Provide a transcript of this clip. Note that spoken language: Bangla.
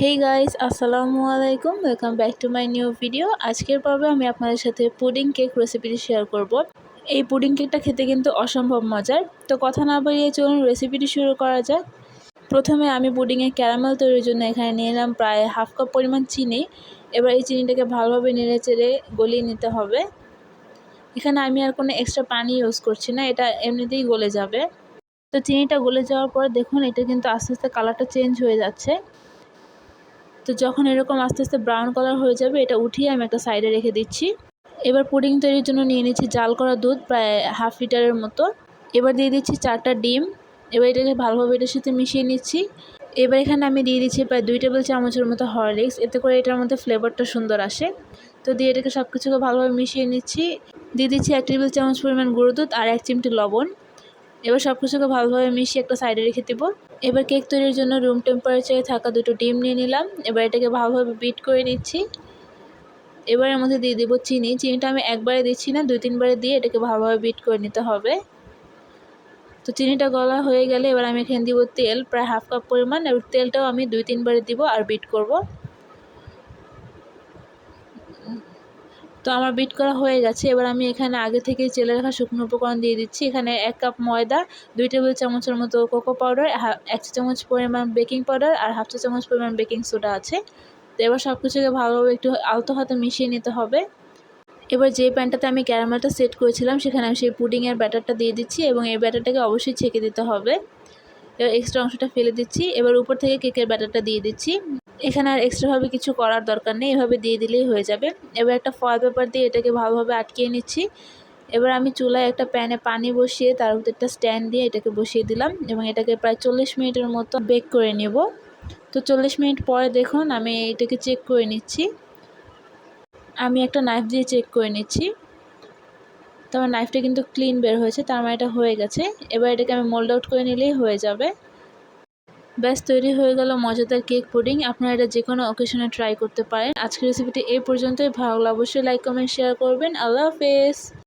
হেই গাইস আসসালামু আলাইকুম welcome back to my new video আজকের পর্বে আমি আপনাদের সাথে পুডিং কেক রেসিপিটি শেয়ার করব। এই পুডিং কেকটা খেতে কিন্তু অসম্ভব মজার। তো কথা না বাড়িয়ে চলুন রেসিপিটি শুরু করা যাক। প্রথমে আমি পুডিংয়ে ক্যারামেল তৈরির জন্য এখানে নিয়ে নিলাম প্রায় হাফ কাপ পরিমাণ চিনি। এবার এই চিনিটাকে ভালোভাবে নেড়ে চেড়ে গলিয়ে নিতে হবে। এখানে আমি আর কোনো এক্সট্রা পানি ইউজ করছি না, এটা এমনিতেই গলে যাবে। তো চিনিটা গলে যাওয়ার পর দেখুন, এটা কিন্তু আস্তে আস্তে কালারটা চেঞ্জ হয়ে যাচ্ছে। তো যখন এরকম আস্তে আস্তে ব্রাউন কালার হয়ে যাবে, এটা উঠিয়ে আমি একটা সাইডে রেখে দিচ্ছি। এবার পুডিং তৈরির জন্য নিয়ে নিচ্ছি জাল করা দুধ, প্রায় হাফ লিটারের মতো। এবার দিয়ে দিচ্ছি চারটা ডিম। এবার এটাকে ভালোভাবে এটার সাথে মিশিয়ে নিচ্ছি। এবার এখানে আমি দিয়ে দিচ্ছি প্রায় দুই টেবিল চামচের মতো হরলিক্স এতে করে এটার মধ্যে ফ্লেভারটা সুন্দর আসে। তো দিয়ে এটাকে সব কিছুকে ভালোভাবে মিশিয়ে নিচ্ছি। দিয়ে দিচ্ছি এক টেবিল চামচ পরিমাণ গুঁড়ো দুধ আর এক চিমটি লবণ। এবার সব কিছুকে ভালোভাবে মিশিয়ে একটা সাইডে রেখে দেবো। এবার কেক তৈরির জন্য রুম টেম্পারেচারে থাকা দুটো ডিম নিয়ে নিলাম। এবার এটাকে ভালোভাবে বিট করে নিচ্ছি। এবার এর মধ্যে দিয়ে দেবো চিনি। চিনিটা আমি একবারে দিচ্ছি না, দুই, তিনবারে দিয়ে এটাকে ভালোভাবে বিট করে নিতে হবে। তো চিনিটা গলা হয়ে গেলে এবার আমি এখানে দিব তেল, প্রায় হাফ কাপ পরিমাণ। এবার তেলটাও আমি দুই, তিনবারে দিব আর বিট করব। তো আমার বিট করা হয়ে গেছে। এবার আমি এখানে আগে থেকে চেলে রাখা শুকনো উপকরণ দিয়ে দিচ্ছি। এখানে এক কাপ ময়দা, দুই টেবিল চামচের মতো কোকো পাউডার এক চামচ পরিমাণ বেকিং পাউডার আর হাফ চা চামচ পরিমাণ বেকিং সোডা আছে। তো এবার সব কিছুকে ভালোভাবে একটু আলতো হাতে মিশিয়ে নিতে হবে। এবার যে প্যানটাতে আমি ক্যারামেলটা সেট করেছিলাম, সেখানে আমি সেই পুডিংয়ের ব্যাটারটা দিয়ে দিচ্ছি এবং এই ব্যাটারটাকে অবশ্যই ছেঁকে দিতে হবে। এবার এক্সট্রা অংশটা ফেলে দিচ্ছি। এবার উপর থেকে কেকের ব্যাটারটা দিয়ে দিচ্ছি। এখানে আর এক্সট্রাভাবে কিছু করার দরকার নেই, এভাবে দিয়ে দিলেই হয়ে যাবে। এবার একটা ফয়েল পেপার দিয়ে এটাকে ভালোভাবে আটকিয়ে নিচ্ছি। এবার আমি চুলায় একটা প্যানে পানি বসিয়ে তার উপর একটা স্ট্যান্ড দিয়ে এটাকে বসিয়ে দিলাম এবং এটাকে প্রায় চল্লিশ মিনিটের মতো বেক করে নেব। তো চল্লিশ মিনিট পরে দেখুন আমি এটাকে চেক করে নিচ্ছি। আমি একটা নাইফ দিয়ে চেক করে নিচ্ছি। তো আমার নাইফটা কিন্তু ক্লিন বের হয়েছে, তার মানে এটা হয়ে গেছে। এবার এটাকে আমি মোল্ড আউট করে নিলেই হয়ে যাবে। ব্যাস, তৈরি হয়ে গেল মজাদার কেক পুডিং। আপনারা এটা যে কোনো অকেশনে ট্রাই করতে পারেন। আজকের রেসিপিটি এই পর্যন্তই। ভালো অবশ্যই লাইক কমেন্ট শেয়ার করবেন। আল্লাহ হাফেজ!